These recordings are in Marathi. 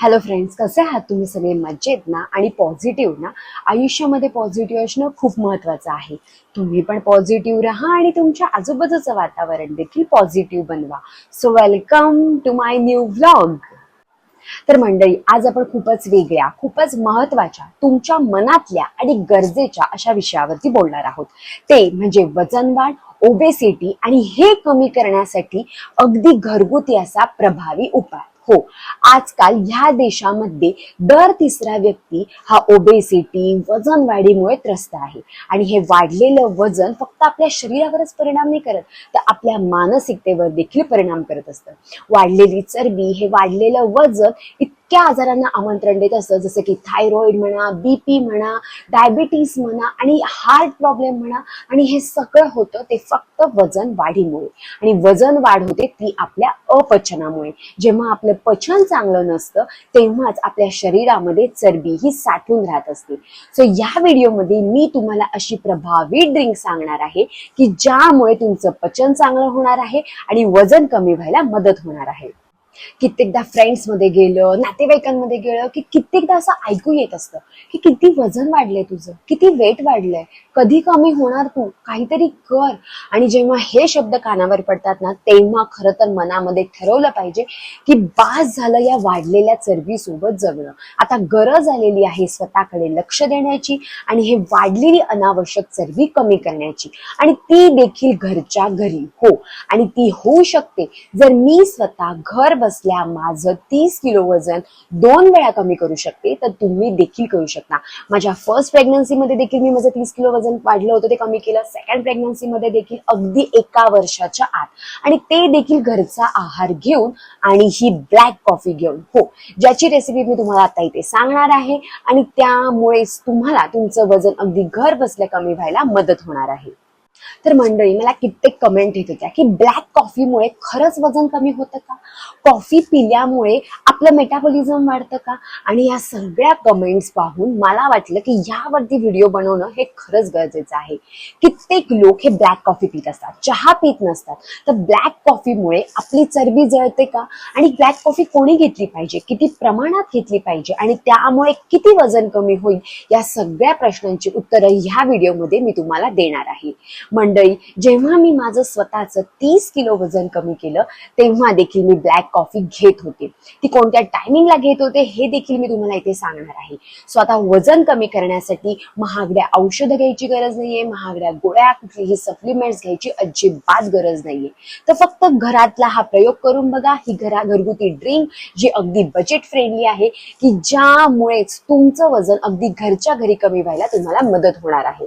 हॅलो फ्रेंड्स कसे आहात तुम्ही? सगळे मजेत ना? आणि पॉझिटिव्ह ना? आयुष्यामध्ये पॉझिटिव्ह असणं खूप महत्वाचं आहे. तुम्ही पण पॉझिटिव्ह राहा आणि तुमच्या आजूबाजूचं वातावरण देखील पॉझिटिव्ह बनवा. So welcome to my new vlog तर मंडळी आज आपण खूपच वेगळ्या खूपच महत्त्वाच्या तुमच्या मनातल्या आणि गरजेच्या अशा विषयावरती बोलणार आहोत. ते म्हणजे वजनवाढ ओबेसिटी आणि हे कमी करण्यासाठी अगदी घरगुती असा प्रभावी उपाय. हो. आजकाल ह्या देशामध्ये दर तिसरा व्यक्ती हा ओबेसिटी वजन वाढीमुळे त्रस्त आहे. आणि हे वाढलेलं वजन फक्त आपल्या शरीरावरच परिणाम नाही करत तर आपल्या मानसिकतेवर देखील परिणाम करत असतं. वाढलेली चरबी हे वाढलेलं वजन इतक्या आजारांना आमंत्रण देत असतं. जसं की थायरॉइड म्हणा बीपी म्हणा डायबिटीस म्हणा आणि हार्ट प्रॉब्लेम म्हणा. आणि हे सगळं होतं ते फक्त वजन वाढीमुळे. आणि वजन वाढ होते ती आपल्या अपचनामुळे. जेव्हा आपलं पचन चांगलं नसतं तेव्हाच आपल्या शरीरामध्ये चरबी ही साठून राहत असते. सो या व्हिडिओमध्ये मी तुम्हाला अशी प्रभावी ड्रिंक सांगणार आहे की ज्यामुळे तुमचं पचन चांगलं होणार आहे आणि वजन कमी व्हायला मदत होणार आहे. कित्येकदा फ्रेंड्समध्ये गेलं नातेवाईकांमध्ये गेलं की कित्येकदा असं ऐकू येत असतं की किती वजन वाढलंय तुझं किती वेट वाढलंय कधी कमी होणार तू काहीतरी कर. आणि जेव्हा हे शब्द कानावर पडतात ना तेव्हा खरं तर मनामध्ये ठरवलं पाहिजे की बास झालं या वाढलेल्या चरबीसोबत जगणं. आता गरज आलेली आहे स्वतःकडे लक्ष देण्याची आणि हे वाढलेली अनावश्यक चरबी कमी करण्याची. आणि ती देखील घरच्या घरी हो. आणि ती होऊ शकते जर मी स्वतः घर असल्या माझं तीस किलो वजन दोन वेळा कमी करू शकते तर तुम्ही देखील करू शकता. माझ्या फर्स्ट प्रेग्नन्सीमध्ये देखील मी माझं तीस किलो वजन वाढलं होतं ते कमी केलं. सेकंड प्रेग्नन्सीमध्ये देखील अगदी एका वर्षाच्या आत. आणि ते देखील घरचा आहार घेऊन आणि ही ब्लॅक कॉफी घेऊन. हो ज्याची रेसिपी मी तुम्हाला आता इथे सांगणार आहे. आणि त्यामुळेच तुम्हाला तुमचं वजन अगदी घर बसल्या कमी व्हायला मदत होणार आहे. तर मंडळी मला कित्येक कमेंट येत होत्या की ब्लॅक कॉफीमुळे खरंच वजन कमी होतं का? कॉफी पिल्यामुळे आपलं मेटाबॉलिझम वाढतं का? आणि या सगळ्या कमेंट्स पाहून मला वाटलं की यावरती व्हिडिओ बनवणं हे खरंच गरजेचं आहे. कित्येक लोक हे ब्लॅक कॉफी पित असतात चहा पित नसतात. तर ब्लॅक कॉफीमुळे आपली चरबी जळते का? आणि ब्लॅक कॉफी कोणी घेतली पाहिजे? किती प्रमाणात घेतली पाहिजे? आणि त्यामुळे किती वजन कमी होईल? या सगळ्या प्रश्नांची उत्तरं ह्या व्हिडिओमध्ये मी तुम्हाला देणार आहे. मंडळी जेव्हा मी माझं स्वतःचं तीस किलो वजन कमी केलं तेव्हा देखील मी ब्लॅक कॉफी घेत होते. ती कोणत्या टायमिंगला घेत होते हे देखील मी तुम्हाला इथे सांगणार आहे. स्वतः वजन कमी करण्यासाठी महागड्या औषधं घ्यायची गरज नाहीये महागड्या गोळ्या कुठलीही सप्लिमेंट्स घ्यायची अजिबात गरज नाहीये. तर फक्त घरातला हा प्रयोग करून बघा ही घरा घरगुती ड्रिंक जी अगदी बजेट फ्रेंडली आहे की ज्यामुळेच तुमचं वजन अगदी घरच्या घरी कमी व्हायला तुम्हाला मदत होणार आहे.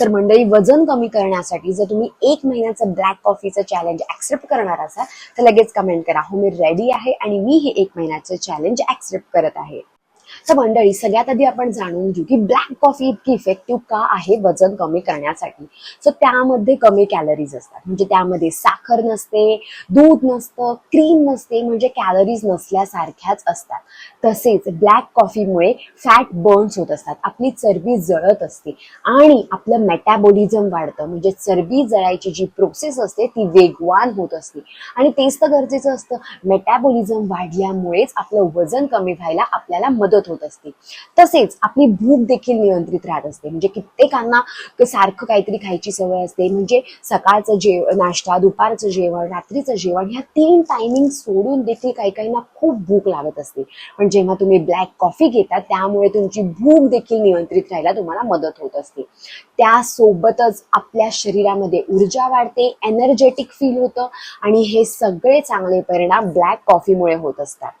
तर मंडळी वजन कमी करण्यासाठी जर तुम्ही एक महिन्याचं ब्लॅक कॉफीचं चॅलेंज ऍक्सेप्ट करणार असाल तर लगेच कमेंट करा. हो मी रेडी आहे आणि मी हे एक महिन्याचं चॅलेंज ऍक्सेप्ट करत आहे. तर मंडळी सगळ्यात आधी आपण जाणून घेऊ की ब्लॅक कॉफी इतकी इफेक्टिव्ह का आहे वजन कमी करण्यासाठी. सो त्यामध्ये कमी कॅलरीज असतात. म्हणजे त्यामध्ये साखर नसते दूध नसतं क्रीम नसते म्हणजे कॅलरीज नसल्यासारख्याच असतात. तसेच ब्लॅक कॉफीमुळे फॅट बर्न्स होत असतात. आपली चरबी जळत असते. आणि आपलं मेटॅबॉलिझम वाढतं. म्हणजे चरबी जळायची जी प्रोसेस असते ती वेगवान होत असते. आणि तेच तर गरजेचं असतं. मेटॅबॉलिझम वाढल्यामुळेच आपलं वजन कमी व्हायला आपल्याला मदत होते. असते. तसेच आपली भूक देखील नियंत्रित राहत असते. म्हणजे कित्येकांना सारखं काहीतरी खायची सवय असते. म्हणजे सकाळचं जेव नाश्ता दुपारचं जेवण रात्रीचं जेवण ह्या तीन टायमिंग सोडून देखील काही काहींना खूप भूक लागत असते. पण जेव्हा तुम्ही ब्लॅक कॉफी घेता त्यामुळे तुमची भूक देखील नियंत्रित राहायला तुम्हाला मदत होत असते. त्यासोबतच आपल्या शरीरामध्ये ऊर्जा वाढते एनर्जेटिक फील होतं आणि हे सगळे चांगले परिणाम ब्लॅक कॉफीमुळे होत असतात.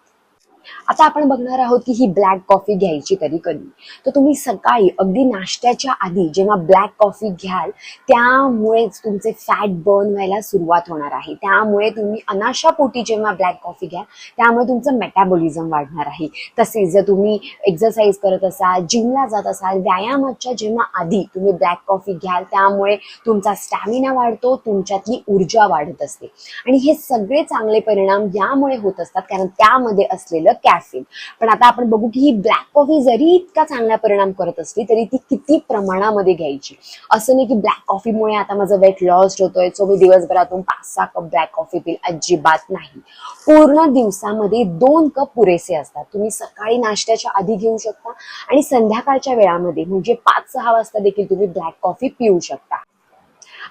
आता आपण बघणार आहोत की ही ब्लॅक कॉफी घ्यायची तरी कधी. तर तुम्ही सकाळी अगदी नाश्त्याच्या आधी जेव्हा ब्लॅक कॉफी घ्याल त्यामुळेच तुमचे फॅट बर्न व्हायला सुरुवात होणार आहे. त्यामुळे तुम्ही अनाशापोटी जेव्हा ब्लॅक कॉफी घ्याल त्यामुळे तुमचं मेटाबॉलिझम वाढणार आहे. तसेच जर तुम्ही एक्सरसाइज करत असाल जिमला जात असाल व्यायामाच्या जेव्हा आधी तुम्ही ब्लॅक कॉफी घ्याल त्यामुळे तुमचा स्टॅमिना वाढतो तुमच्यातली ऊर्जा वाढत असते. आणि हे सगळे चांगले परिणाम यामुळे होत असतात कारण त्यामध्ये असलेलं कॅफिन पण आता आपण बघू की ही ब्लॅक कॉफी जरी इतका चांगला परिणाम करत असली तरी ती किती प्रमाणामध्ये घ्यायची? असं नाही की ब्लॅक कॉफीमुळे आता माझं वेट लॉस होतोय सो मी दिवसभरातून पाच सहा कप ब्लॅक कॉफी पिल अजिबात नाही. पूर्ण दिवसामध्ये दोन कप पुरेसे असतात. तुम्ही सकाळी नाश्त्याच्या आधी घेऊ शकता आणि संध्याकाळच्या वेळामध्ये म्हणजे पाच सहा वाजता देखील तुम्ही ब्लॅक कॉफी पिऊ शकता.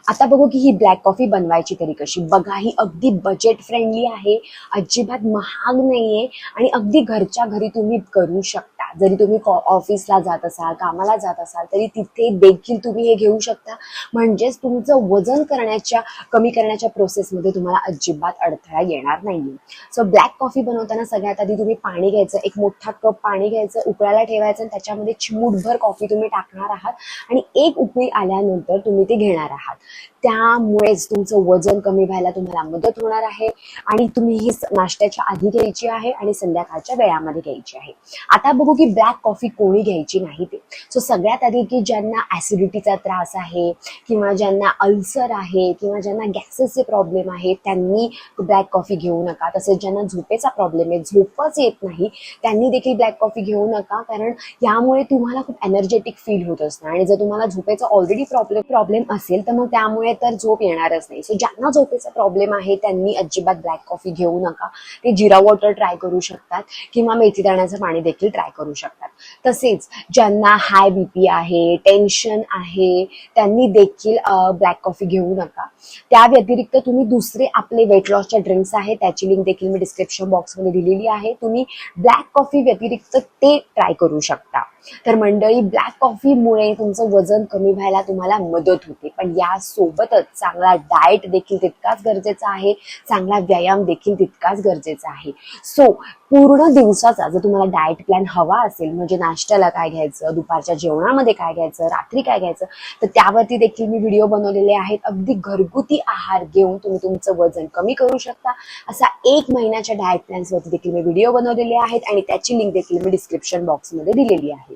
आता बघू की ही ब्लॅक कॉफी बनवायची तरी कशी. बघा ही अगदी बजेट फ्रेंडली आहे. अजिबात महाग नाहीये आणि अगदी घरच्या घरी तुम्ही करू शकता. जरी तुम्ही कॉ- ऑफिसला जात असाल कामाला जात असाल तरी तिथे देखील तुम्ही हे घेऊ शकता. म्हणजेच तुमचं वजन करण्याच्या कमी करण्याच्या प्रोसेसमध्ये तुम्हाला अजिबात अडथळा येणार नाहीये. सो ब्लॅक कॉफी बनवताना सगळ्यात आधी तुम्ही पाणी घ्यायचं एक मोठा कप पाणी घ्यायचं उकळायला ठेवायचं आणि त्याच्यामध्ये चिमूटभर कॉफी तुम्ही टाकणार आहात आणि एक उकळी आल्यानंतर तुम्ही ते घेणार आहात. त्यामुळेच तुमचं वजन कमी व्हायला तुम्हाला मदत होणार आहे आणि तुम्ही ही नाश्त्याच्या आधी घ्यायची आहे आणि संध्याकाळच्या वेळामध्ये घ्यायची आहे. आता बघू की ब्लॅक कॉफी कोणी घ्यायची नाही ते. सो सगळ्यात आधी की ज्यांना ऍसिडिटीचा त्रास आहे किंवा ज्यांना अल्सर आहे किंवा ज्यांना गॅसेसचे प्रॉब्लेम आहे त्यांनी ब्लॅक कॉफी घेऊ नका. तसेच ज्यांना झोपेचा प्रॉब्लेम आहे झोपच येत नाही त्यांनी देखील ब्लॅक कॉफी घेऊ नका. कारण यामुळे तुम्हाला खूप एनर्जेटिक फील होत असतं आणि जर तुम्हाला झोपेचा ऑलरेडी प्रॉब्लेम प्रॉब्लेम असेल तर मग त्यामुळे तर झोप येणारच नाही. सो ज्यांना झोपेचा प्रॉब्लेम आहे त्यांनी अजिबात ब्लॅक कॉफी घेऊ नका. ते जिरा वॉटर ट्राय करू शकतात किंवा मेथी दाण्याचं पाणी देखील ट्राय करू शकतात. तसेच ज्यांना हाय बीपी आहे टेन्शन आहे त्यांनी देखील ब्लॅक कॉफी घेऊ नका. त्या व्यतिरिक्त तुम्ही दुसरे आपले वेट लॉसच्या ड्रिंक्स आहेत त्याची लिंक देखील मी डिस्क्रिप्शन बॉक्समध्ये दिलेली आहे. तुम्ही ब्लॅक कॉफी व्यतिरिक्त ते ट्राय करू शकता. तर मंडळी ब्लॅक कॉफीमुळे तुमचं वजन कमी व्हायला तुम्हाला मदत होते. पण या सोबतच चांगला डाएट देखील तितकाच गरजेचा आहे. चांगला व्यायाम देखील तितकाच गरजेचा आहे. सो पूर्ण दिवसाचा जर तुम्हाला डाएट प्लॅन हवा असेल म्हणजे नाश्त्याला काय घ्यायचं दुपारच्या जेवणामध्ये काय घ्यायचं रात्री काय घ्यायचं तर त्यावरती देखील मी व्हिडिओ बनवलेले आहेत. अगदी घरगुती आहार घेऊन तुम्ही तुमचं वजन कमी करू शकता. असा एक महिन्याच्या डाएट प्लॅन्सवरती देखील मी व्हिडिओ बनवलेले आहेत आणि त्याची लिंक देखील मी डिस्क्रिप्शन बॉक्समध्ये दिलेली आहे.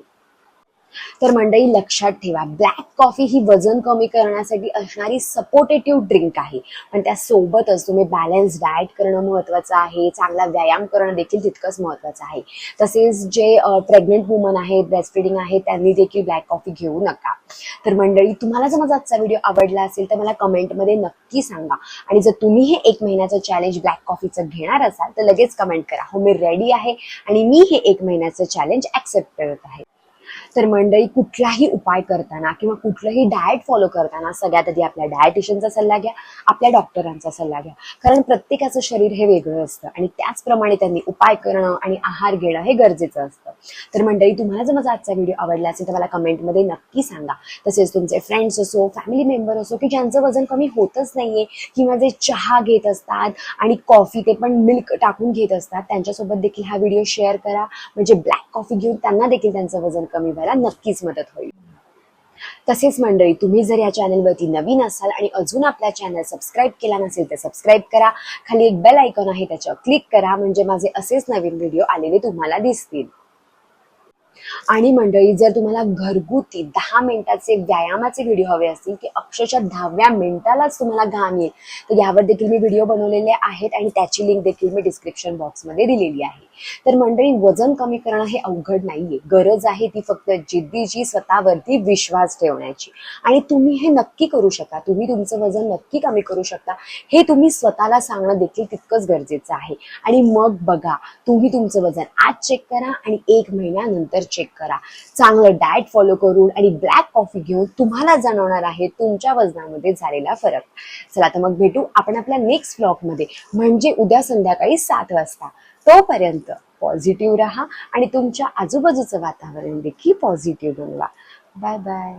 तर मंडळी लक्षात ठेवा ब्लॅक कॉफी ही वजन कमी करण्यासाठी असणारी सपोर्टेटिव्ह ड्रिंक आहे. पण त्यासोबतच तुम्ही बॅलन्स डाएट करणं महत्वाचं आहे चांगला व्यायाम करणं देखील तितकंच महत्वाचं आहे. तसेच जे प्रेग्नेंट वुमन आहेत ब्रेस्ट फिडिंग आहे त्यांनी देखील ब्लॅक कॉफी घेऊ नका. तर मंडळी तुम्हाला जर माझा आजचा व्हिडिओ आवडला असेल तर मला कमेंटमध्ये नक्की सांगा. आणि जर तुम्ही हे एक महिन्याचं चॅलेंज ब्लॅक कॉफीचं घेणार असाल तर लगेच कमेंट करा. हो मी रेडी आहे आणि मी हे एक महिन्याचं चॅलेंज ऍक्सेप्ट करत आहे. तर मंडळी कुठलाही उपाय करताना किंवा कुठलंही डाएट फॉलो करताना सगळ्यात आधी आपल्या डायटिशियनचा सल्ला घ्या आपल्या डॉक्टरांचा सल्ला घ्या. कारण प्रत्येकाचं शरीर हे वेगळं असतं आणि त्याचप्रमाणे त्यांनी उपाय करणं आणि आहार घेणं हे गरजेचं असतं. तर मंडळी तुम्हाला जर माझा आजचा व्हिडिओ आवडला असेल तर मला कमेंटमध्ये नक्की सांगा. तसेच तुमचे फ्रेंड्स असो फॅमिली मेंबर असो की ज्यांचं वजन कमी होतच नाहीये किंवा जे चहा घेत असतात आणि कॉफी ते पण मिल्क टाकून घेत असतात त्यांच्यासोबत देखील हा व्हिडिओ शेअर करा. म्हणजे ब्लॅक कॉफी घेऊन त्यांना देखील त्यांचं वजन कमी व्हायला नक्कीच मदत होईल. तसेच मंडळी तुम्ही जर या चॅनलवरती नवीन असाल आणि अजून आपला चॅनल सबस्क्राईब केला नसेल तर सबस्क्राईब करा. खाली एक बेल आयकॉन आहे त्याच्यावर क्लिक करा. म्हणजे माझे असेच नवीन व्हिडिओ आलेले तुम्हाला दिसतील. आणि मंडळी जर तुम्हाला घरगुती दहा मिनिटाचे व्यायामाचे व्हिडिओ हवे असतील की अक्षरशः दहाव्या मिनिटालाच तुम्हाला घाम येईल तर यावर देखील मी व्हिडिओ बनवलेले आहेत आणि त्याची लिंक देखील मी डिस्क्रिप्शन बॉक्समध्ये दिलेली आहे. तर मंडळी वजन कमी करणं हे अवघड नाहीये. गरज आहे ती फक्त जिद्दीची स्वतःवरती विश्वास ठेवण्याची. आणि तुम्ही हे नक्की करू शकता. तुम्ही तुमचं वजन नक्की कमी करू शकता. हे तुम्ही स्वतःला सांगणं देखील तितकंच गरजेचं आहे. आणि मग बघा तुम्ही तुमचं वजन आज चेक करा आणि एक महिन्यानंतर चेक करा. चांगलं डाएट फॉलो करून आणि ब्लॅक कॉफी घेऊन तुम्हाला जाणवणार आहे तुमच्या वजनामध्ये झालेला फरक. चला तर मग भेटू आपण आपल्या नेक्स्ट ब्लॉगमध्ये म्हणजे उद्या संध्याकाळी सात वाजता. तोपर्यंत पॉझिटिव्ह राहा आणि तुमच्या आजूबाजूचं वातावरण देखील पॉझिटिव्ह बनवा. Bye bye